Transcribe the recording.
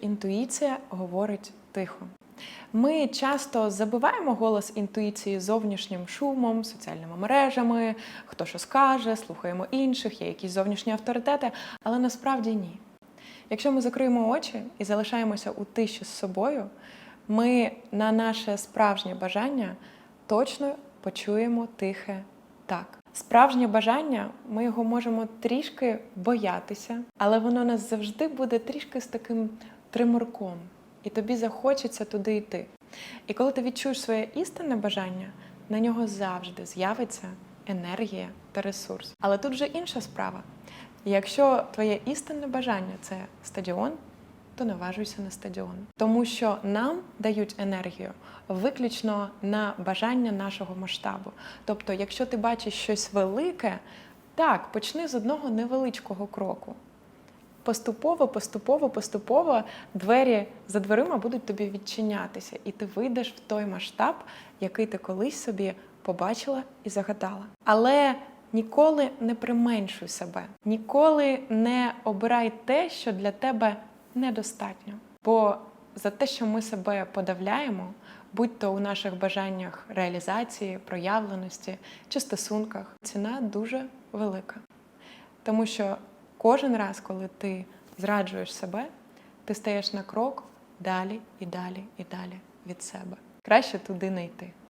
Інтуїція говорить тихо. Ми часто забиваємо голос інтуїції зовнішнім шумом, соціальними мережами, хто що скаже, слухаємо інших, є якісь зовнішні авторитети, але насправді ні. Якщо ми закриємо очі і залишаємося у тиші з собою, ми на наше справжнє бажання точно почуємо тихе так. Справжнє бажання, ми його можемо трішки боятися, але воно нас завжди буде трішки з таким триморком, і тобі захочеться туди йти. І коли ти відчуєш своє істинне бажання, на нього завжди з'явиться енергія та ресурс. Але тут вже інша справа. Якщо твоє істинне бажання це стадіон, то наважуйся на стадіон. Тому що нам дають енергію виключно на бажання нашого масштабу. Тобто, якщо ти бачиш щось велике, так, почни з одного невеличкого кроку. Поступово, поступово, поступово двері за дверима будуть тобі відчинятися, і ти вийдеш в той масштаб, який ти колись собі побачила і загадала. Але ніколи не применшуй себе, ніколи не обирай те, що для тебе недостатньо. Бо за те, що ми себе подавляємо, будь то у наших бажаннях реалізації, проявленості чи стосунках, ціна дуже велика. Тому що кожен раз, коли ти зраджуєш себе, ти стаєш на крок далі і далі і далі від себе. Краще туди не йти.